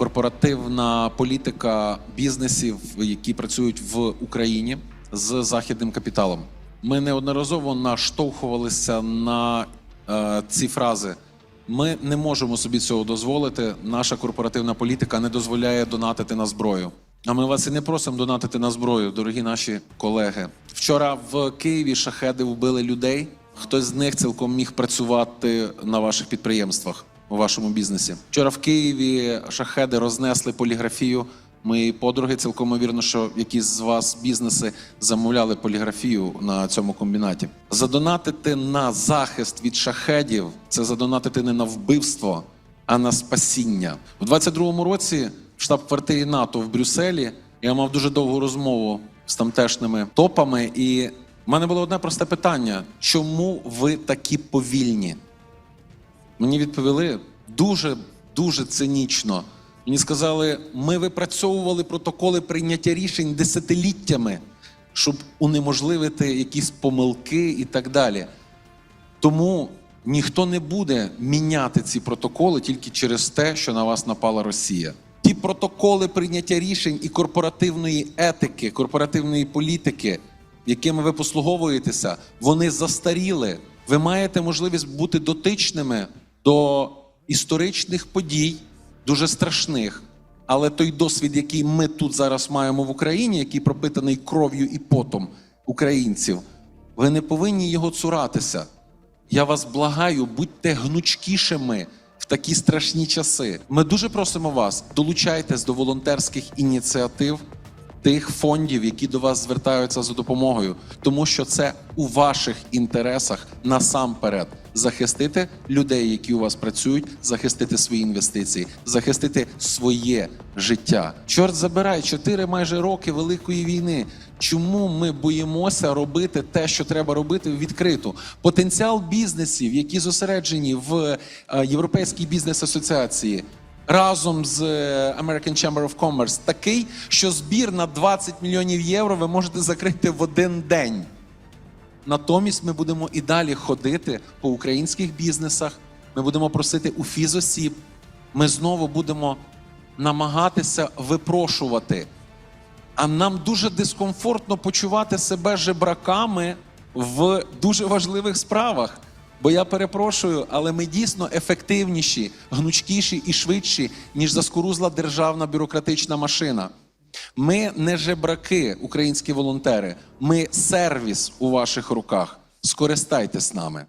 корпоративна політика бізнесів, які працюють в Україні з західним капіталом. Ми неодноразово наштовхувалися на е, ці фрази. Ми не можемо собі цього дозволити. Наша корпоративна політика не дозволяє донатити на зброю. А ми вас і не просимо донатити на зброю, дорогі наші колеги. Вчора в Києві шахеди вбили людей. Хтось з них цілком міг працювати на ваших підприємствах у вашому бізнесі. Вчора в Києві шахеди рознесли поліграфію. Мої подруги цілком ймовірно, що якісь з вас бізнеси замовляли поліграфію на цьому комбінаті. Задонатити на захист від шахедів це задонатити не на вбивство, а на спасіння. У 22-му році в штаб-квартирі НАТО в Брюсселі я мав дуже довгу розмову з тамтешніми топами, і в мене було одне просте питання: чому ви такі повільні? Мені відповіли дуже дуже цинічно. Мені сказали, ми випрацьовували протоколи прийняття рішень десятиліттями, щоб унеможливити якісь помилки і так далі. Тому ніхто не буде міняти ці протоколи тільки через те, що на вас напала Росія. Ті протоколи прийняття рішень і корпоративної етики, корпоративної політики, якими ви послуговуєтеся, вони застаріли. Ви маєте можливість бути дотичними до історичних подій, дуже страшних. Але той досвід, який ми тут зараз маємо в Україні, який пропитаний кров'ю і потом українців, ви не повинні його цуратися. Я вас благаю, будьте гнучкішими в такі страшні часи. Ми дуже просимо вас, долучайтесь до волонтерських ініціатив тих фондів, які до вас звертаються за допомогою, тому що це у ваших інтересах насамперед захистити людей, які у вас працюють, захистити свої інвестиції, захистити своє життя. Чорт забирай, чотири майже роки великої війни. Чому ми боїмося робити те, що треба робити відкрито? Потенціал бізнесів, які зосереджені в е, Європейській бізнес асоціації, разом з е, American Chamber of Commerce такий, що збір на 20 мільйонів євро ви можете закрити в один день. Натомість ми будемо і далі ходити по українських бізнесах. Ми будемо просити у фізосіб. Ми знову будемо намагатися випрошувати. А нам дуже дискомфортно почувати себе жебраками в дуже важливих справах. Бо я перепрошую, але ми дійсно ефективніші, гнучкіші і швидші, ніж заскорузла державна бюрократична машина. Ми не жебраки, українські волонтери. Ми сервіс у ваших руках. Скористайтесь нами.